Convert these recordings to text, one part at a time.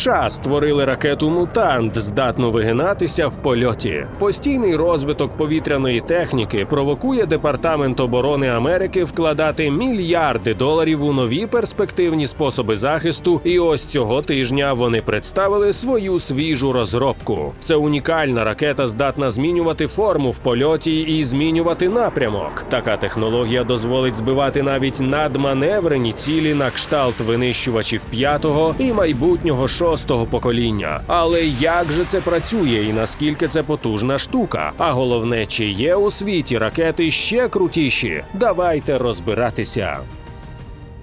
США створили ракету Мутант, здатну вигинатися в польоті. Постійний розвиток повітряної техніки провокує Департамент оборони Америки вкладати мільярди доларів у нові перспективні способи захисту. І ось цього тижня вони представили свою свіжу розробку. Це унікальна ракета, здатна змінювати форму в польоті і змінювати напрямок. Така технологія дозволить збивати навіть надманеврені цілі на кшталт винищувачів п'ятого і майбутнього шостого покоління. Але як же це працює і наскільки це потужна штука? А головне, чи є у світі ракети ще крутіші? Давайте розбиратися.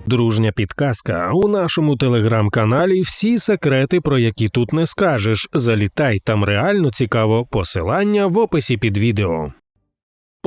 Дружня підказка у нашому телеграм-каналі. Всі секрети, про які тут не скажеш. Залітай там реально цікаво. Посилання в описі під відео.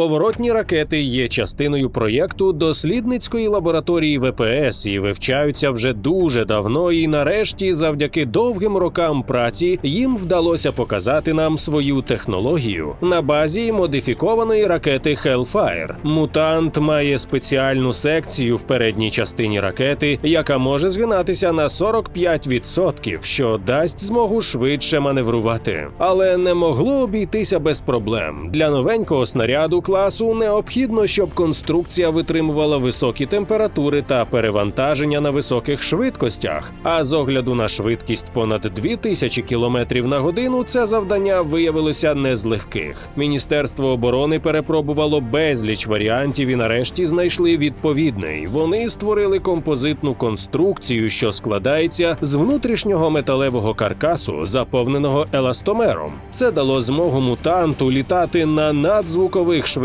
Поворотні ракети є частиною проєкту дослідницької лабораторії ВПС і вивчаються вже дуже давно. І нарешті, завдяки довгим рокам праці, їм вдалося показати нам свою технологію на базі модифікованої ракети Hellfire. Мутант має спеціальну секцію в передній частині ракети, яка може згинатися на 45%, що дасть змогу швидше маневрувати. Але не могло обійтися без проблем. Для новенького снаряду класу необхідно, щоб конструкція витримувала високі температури та перевантаження на високих швидкостях. А з огляду на швидкість понад 2000 км на годину, це завдання виявилося не з легких. Міністерство оборони перепробувало безліч варіантів і нарешті знайшли відповідний. Вони створили композитну конструкцію, що складається з внутрішнього металевого каркасу, заповненого еластомером. Це дало змогу мутанту літати на надзвукових швидкостях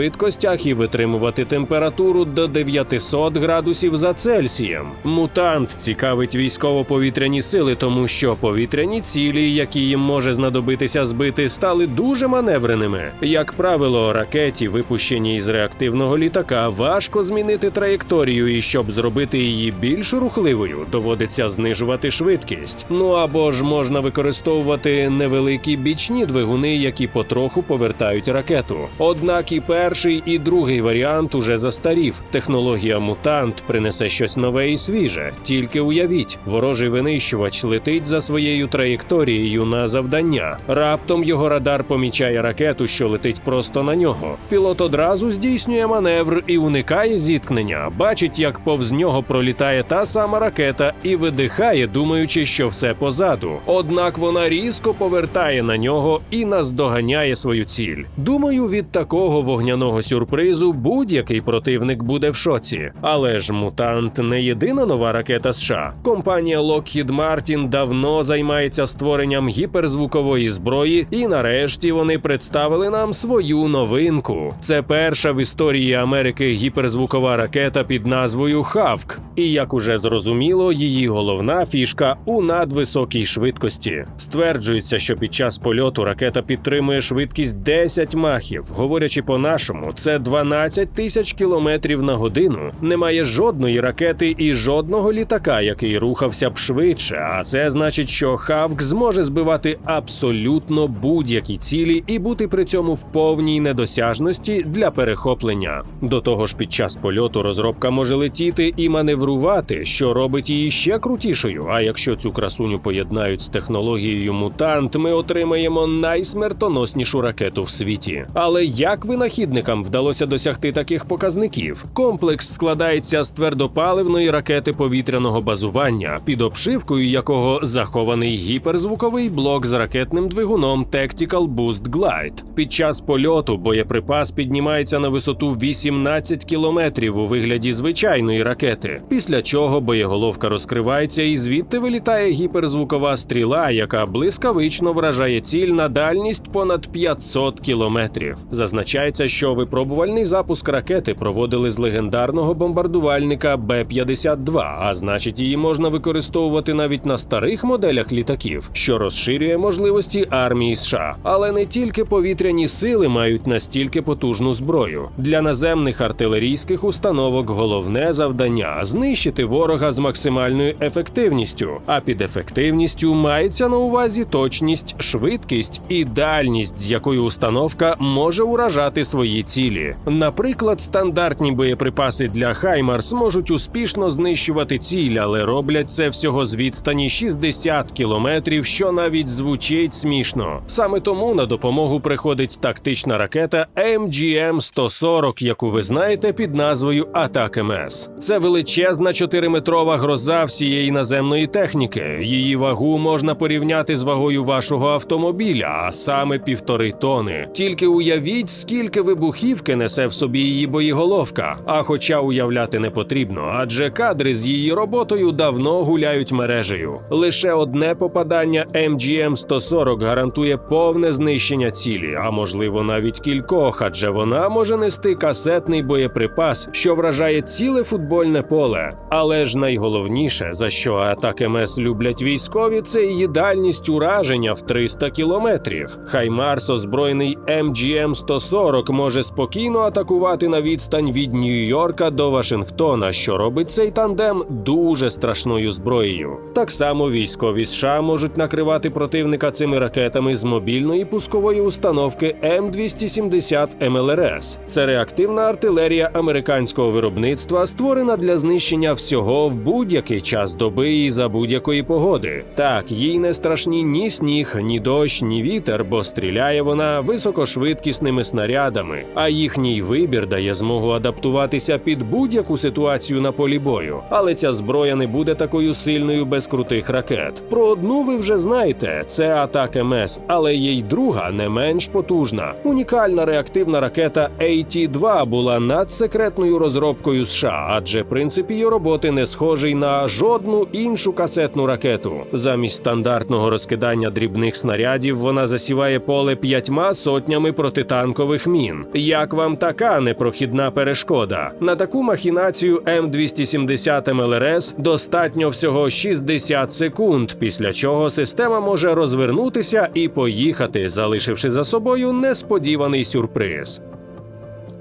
і витримувати температуру до 900 градусів за Цельсієм. Мутант цікавить військово-повітряні сили, тому що повітряні цілі, які їм може знадобитися збити, стали дуже маневреними. Як правило, ракеті, випущені із реактивного літака, важко змінити траєкторію, і щоб зробити її більш рухливою, доводиться знижувати швидкість. Ну або ж можна використовувати невеликі бічні двигуни, які потроху повертають ракету. Однак і перший, і другий варіант уже застарів. Технологія мутант принесе щось нове і свіже. Тільки уявіть, ворожий винищувач летить за своєю траєкторією на завдання. Раптом його радар помічає ракету, що летить просто на нього. Пілот одразу здійснює маневр і уникає зіткнення. Бачить, як повз нього пролітає та сама ракета і видихає, думаючи, що все позаду. Однак вона різко повертає на нього і наздоганяє свою ціль. Думаю, від такого вогняного сюрпризу будь-який противник буде в шоці. Але ж мутант не єдина нова ракета США. Компанія Lockheed Martin давно займається створенням гіперзвукової зброї, і нарешті вони представили нам свою новинку. Це перша в історії Америки гіперзвукова ракета під назвою Хавк. І як уже зрозуміло, її головна фішка у надвисокій швидкості. Стверджується, що під час польоту ракета підтримує швидкість 10 махів. Говорячи по-нашому, це 12 тисяч кілометрів на годину. Немає жодної ракети і жодного літака, який рухався б швидше. А це значить, що Хавк зможе збивати абсолютно будь-які цілі і бути при цьому в повній недосяжності для перехоплення. До того ж, під час польоту розробка може летіти і маневрувати, що робить її ще крутішою. А якщо цю красуню поєднають з технологією мутант, ми отримаємо найсмертоноснішу ракету в світі. Але як винахідникам вдалося досягти таких показників? Комплекс складається з твердопаливної ракети повітряного базування, під обшивкою якого захований гіперзвуковий блок з ракетним двигуном Tactical Boost Glide. Під час польоту боєприпас піднімається на висоту 18 кілометрів у вигляді звичайної ракети, після чого боєголовка розкривається і звідти вилітає гіперзвукова стріла, яка блискавично вражає ціль на дальність понад 500 кілометрів. Зазначається, що випробувальний запуск ракети проводили з легендарного бомбардувальника Б-52, а значить, її можна використовувати навіть на старих моделях літаків, що розширює можливості армії США. Але не тільки повітряні сили мають настільки потужну зброю. Для наземних артилерійських установок головне завдання знищити ворога з максимальною ефективністю. А під ефективністю мається на увазі точність, швидкість і дальність, з якою установка може уражати свої свої цілі. Наприклад, стандартні боєприпаси для Хаймарс можуть успішно знищувати ціль, але роблять це всього з відстані 60 кілометрів, що навіть звучить смішно. Саме тому на допомогу приходить тактична ракета MGM-140, яку ви знаєте під назвою Атак МС. Це величезна 4-метрова гроза всієї наземної техніки. Її вагу можна порівняти з вагою вашого автомобіля, а саме півтори тони. Тільки уявіть, скільки вибухівки несе в собі її боєголовка. А хоча уявляти не потрібно, адже кадри з її роботою давно гуляють мережею. Лише одне попадання MGM-140 гарантує повне знищення цілі, а можливо навіть кількох, адже вона може нести касетний боєприпас, що вражає ціле футбольне поле. Але ж найголовніше, за що атаки МС люблять військові, це її дальність ураження в 300 кілометрів. Хаймарс, озброєний MGM-140, може спокійно атакувати на відстань від Нью-Йорка до Вашингтона, що робить цей тандем дуже страшною зброєю. Так само військові США можуть накривати противника цими ракетами з мобільної пускової установки М270 МЛРС. Це реактивна артилерія американського виробництва, створена для знищення всього в будь-який час доби і за будь-якої погоди. Так, їй не страшні ні сніг, ні дощ, ні вітер, бо стріляє вона високошвидкісними снарядами, а їхній вибір дає змогу адаптуватися під будь-яку ситуацію на полі бою. Але ця зброя не буде такою сильною без крутих ракет. Про одну ви вже знаєте, це атак МС, але є й друга не менш потужна. Унікальна реактивна ракета AT-2 була надсекретною розробкою США, адже принцип її роботи не схожий на жодну іншу касетну ракету. Замість стандартного розкидання дрібних снарядів вона засіває поле п'ятьма сотнями протитанкових мін. Як вам така непрохідна перешкода? На таку махінацію М270 МЛРС достатньо всього 60 секунд, після чого система може розвернутися і поїхати, залишивши за собою несподіваний сюрприз.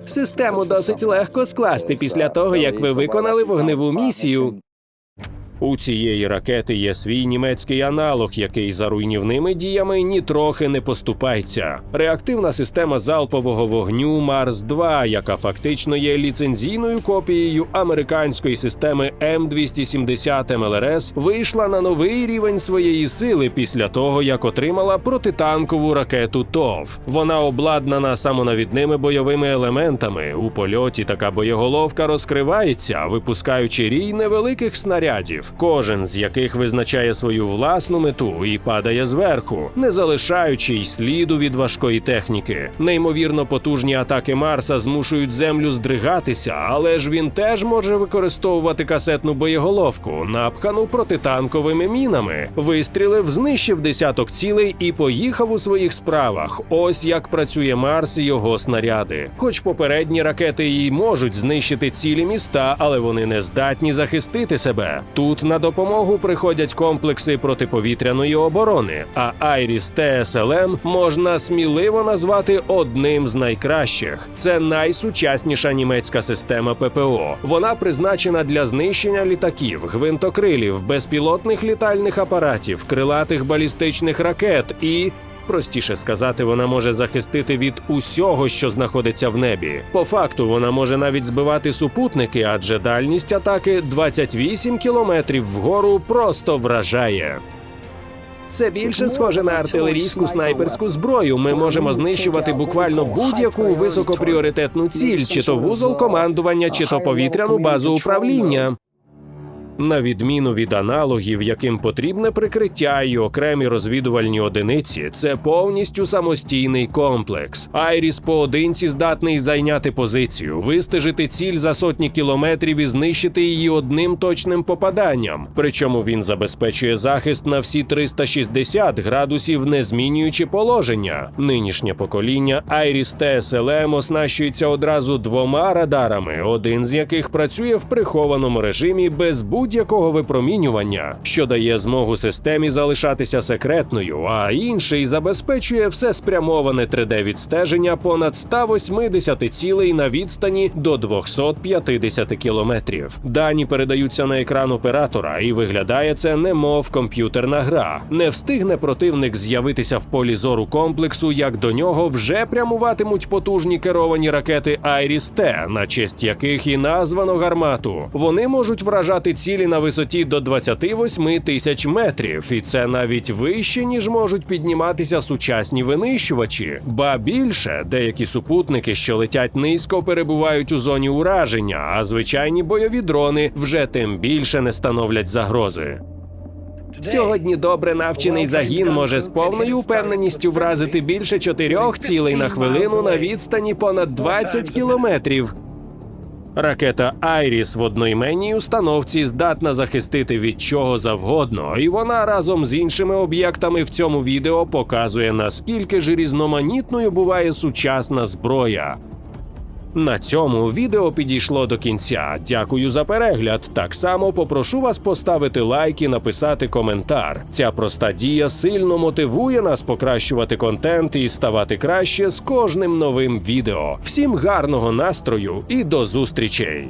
Систему досить легко скласти після того, як ви виконали вогневу місію. У цієї ракети є свій німецький аналог, який за руйнівними діями нітрохи не поступається. Реактивна система залпового вогню Марс 2 яка фактично є ліцензійною копією американської системи М270 МЛРС, вийшла на новий рівень своєї сили після того, як отримала протитанкову ракету ТОВ. Вона обладнана самонавідними бойовими елементами. У польоті така боєголовка розкривається, випускаючи рій невеликих снарядів кожен з яких визначає свою власну мету і падає зверху, не залишаючи й сліду від важкої техніки. Неймовірно потужні атаки Марса змушують землю здригатися, але ж він теж може використовувати касетну боєголовку, напхану протитанковими мінами. Вистрілив, знищив десяток цілей і поїхав у своїх справах. Ось як працює Марс і його снаряди. Хоч попередні ракети і можуть знищити цілі міста, але вони не здатні захистити себе. Тут на допомогу приходять комплекси протиповітряної оборони, а Айріс ТСЛМ можна сміливо назвати одним з найкращих. Це найсучасніша німецька система ППО. Вона призначена для знищення літаків, гвинтокрилів, безпілотних літальних апаратів, крилатих балістичних ракет і Простіше сказати, вона може захистити від усього, що знаходиться в небі. По факту, вона може навіть збивати супутники, адже дальність атаки 28 кілометрів вгору просто вражає. Це більше схоже на артилерійську снайперську зброю. Ми можемо знищувати буквально будь-яку високопріоритетну ціль, чи то вузол командування, чи то повітряну базу управління. На відміну від аналогів, яким потрібне прикриття і окремі розвідувальні одиниці, це повністю самостійний комплекс. Айріс поодинці здатний зайняти позицію, вистежити ціль за сотні кілометрів і знищити її одним точним попаданням. Причому він забезпечує захист на всі 360 градусів, не змінюючи положення. Нинішнє покоління Айріс ТСЛМ оснащується одразу двома радарами, один з яких працює в прихованому режимі без будь будь-якого випромінювання, що дає змогу системі залишатися секретною, а інший забезпечує все спрямоване 3D-відстеження понад 180 цілей на відстані до 250 кілометрів. Дані передаються на екран оператора, і виглядає це немов комп'ютерна гра. Не встигне противник з'явитися в полі зору комплексу, як до нього вже прямуватимуть потужні керовані ракети Айріс-Т, на честь яких і названо гармату. Вони можуть вражати цілі на висоті до 28 тисяч метрів, і це навіть вище ніж можуть підніматися сучасні винищувачі. Ба більше деякі супутники, що летять низько, перебувають у зоні ураження, а звичайні бойові дрони вже тим більше не становлять загрози. Сьогодні добре навчений загін може з повною упевненістю вразити більше чотирьох цілей на хвилину на відстані понад 20 кілометрів. Ракета Айріс в одноіменній установці здатна захистити від чого завгодно, і вона разом з іншими об'єктами в цьому відео показує наскільки ж різноманітною буває сучасна зброя. На цьому відео підійшло до кінця. Дякую за перегляд. Так само попрошу вас поставити лайк і написати коментар. Ця проста дія сильно мотивує нас покращувати контент і ставати краще з кожним новим відео. Всім гарного настрою і до зустрічей!